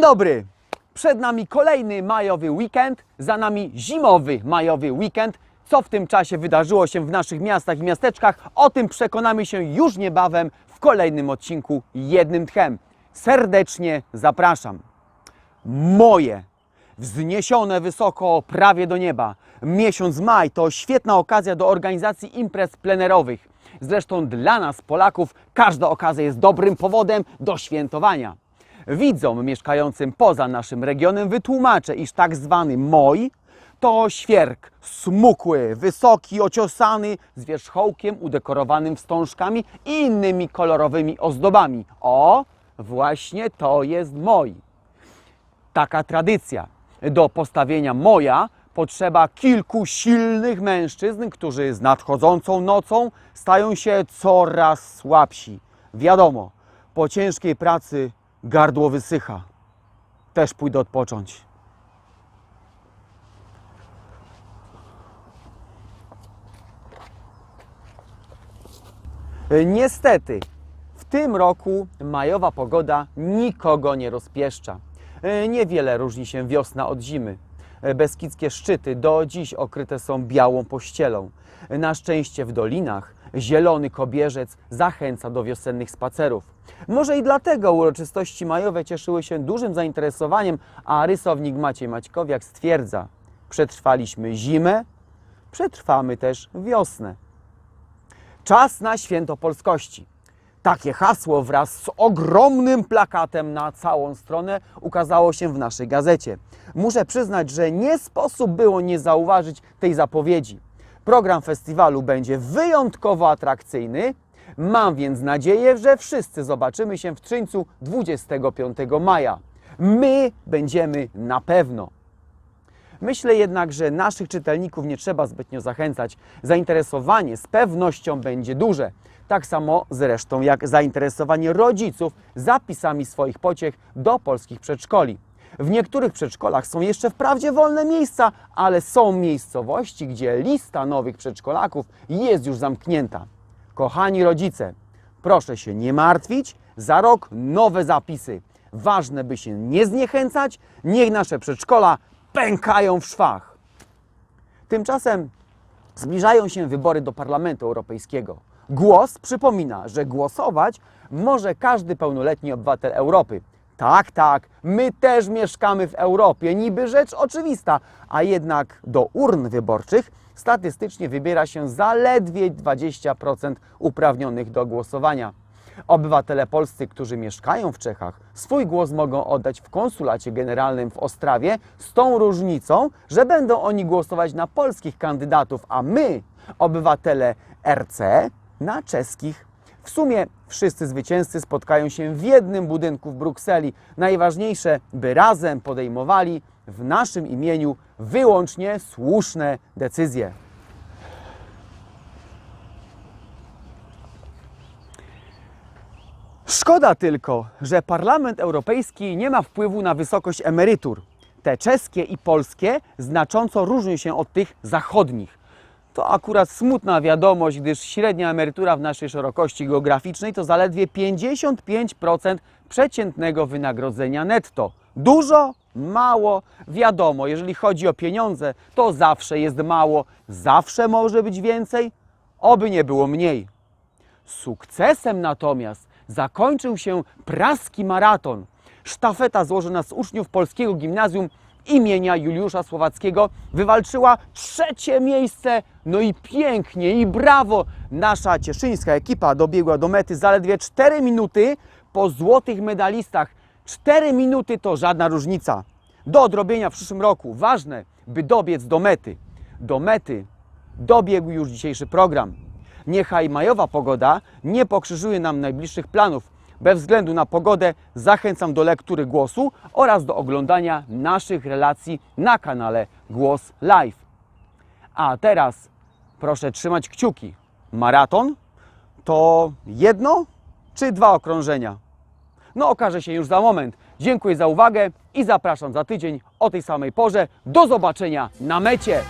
dobry! Przed nami kolejny majowy weekend, za nami zimowy majowy weekend. Co w tym czasie wydarzyło się w naszych miastach i miasteczkach, o tym przekonamy się już niebawem w kolejnym odcinku Jednym Tchem. Serdecznie zapraszam. Moje, wzniesione wysoko prawie do nieba. Miesiąc maj to świetna okazja do organizacji imprez plenerowych. Zresztą dla nas, Polaków, każda okazja jest dobrym powodem do świętowania. Widzom mieszkającym poza naszym regionem wytłumaczę, iż tak zwany moj to świerk smukły, wysoki, ociosany, z wierzchołkiem udekorowanym wstążkami i innymi kolorowymi ozdobami. O, właśnie to jest moj taka tradycja. Do postawienia moja potrzeba kilku silnych mężczyzn, którzy z nadchodzącą nocą stają się coraz słabsi. Wiadomo, po ciężkiej pracy gardło wysycha. Też pójdę odpocząć. Niestety, w tym roku majowa pogoda nikogo nie rozpieszcza. E, Niewiele różni się wiosna od zimy. E, Beskidzkie szczyty do dziś okryte są białą pościelą. Na szczęście w dolinach zielony kobierzec zachęca do wiosennych spacerów. Może i dlatego uroczystości majowe cieszyły się dużym zainteresowaniem, a rysownik Maciej Maćkowiak stwierdza: Przetrwaliśmy zimę, przetrwamy też wiosnę. Czas na święto polskości. Takie hasło wraz z ogromnym plakatem na całą stronę ukazało się w naszej gazecie. Muszę przyznać, że nie sposób było nie zauważyć tej zapowiedzi. Program festiwalu będzie wyjątkowo atrakcyjny. Mam więc nadzieję, że wszyscy zobaczymy się w Trzyńcu 25 maja. My będziemy na pewno. Myślę jednak, że naszych czytelników nie trzeba zbytnio zachęcać. Zainteresowanie z pewnością będzie duże. Tak samo zresztą jak zainteresowanie rodziców zapisami swoich pociech do polskich przedszkoli. W niektórych przedszkolach są jeszcze wprawdzie wolne miejsca, ale są miejscowości, gdzie lista nowych przedszkolaków jest już zamknięta. Kochani rodzice, proszę się nie martwić, za rok nowe zapisy. Ważne, by się nie zniechęcać, niech nasze przedszkola pękają w szwach. Tymczasem zbliżają się wybory do Parlamentu Europejskiego. Głos przypomina, że głosować może każdy pełnoletni obywatel Europy. Tak, tak, my też mieszkamy w Europie, niby rzecz oczywista, a jednak do urn wyborczych statystycznie wybiera się zaledwie 20% uprawnionych do głosowania. Obywatele polscy, którzy mieszkają w Czechach, swój głos mogą oddać w konsulacie generalnym w Ostrawie z tą różnicą, że będą oni głosować na polskich kandydatów, a my, obywatele RC, na czeskich. W sumie wszyscy zwycięzcy spotkają się w jednym budynku w Brukseli. Najważniejsze, by razem podejmowali w naszym imieniu wyłącznie słuszne decyzje. Szkoda tylko, że Parlament Europejski nie ma wpływu na wysokość emerytur. Te czeskie i polskie znacząco różnią się od tych zachodnich. To akurat smutna wiadomość, gdyż średnia emerytura w naszej szerokości geograficznej to zaledwie 55% przeciętnego wynagrodzenia netto. Dużo? Mało? Wiadomo, jeżeli chodzi o pieniądze, to zawsze jest mało, zawsze może być więcej, oby nie było mniej. Sukcesem natomiast zakończył się praski maraton. Sztafeta złożona z uczniów polskiego gimnazjum imienia Juliusza Słowackiego wywalczyła trzecie miejsce. No i pięknie i brawo! Nasza cieszyńska ekipa dobiegła do mety zaledwie 4 minuty po złotych medalistach. 4 minuty to żadna różnica. Do odrobienia w przyszłym roku ważne, by dobiec do mety. Do mety dobiegł już dzisiejszy program. Niechaj majowa pogoda nie pokrzyżuje nam najbliższych planów. Bez względu na pogodę zachęcam do lektury głosu oraz do oglądania naszych relacji na kanale Głos Live. A teraz proszę trzymać kciuki. Maraton to jedno czy dwa okrążenia? No okaże się już za moment. Dziękuję za uwagę i zapraszam za tydzień o tej samej porze. Do zobaczenia na mecie.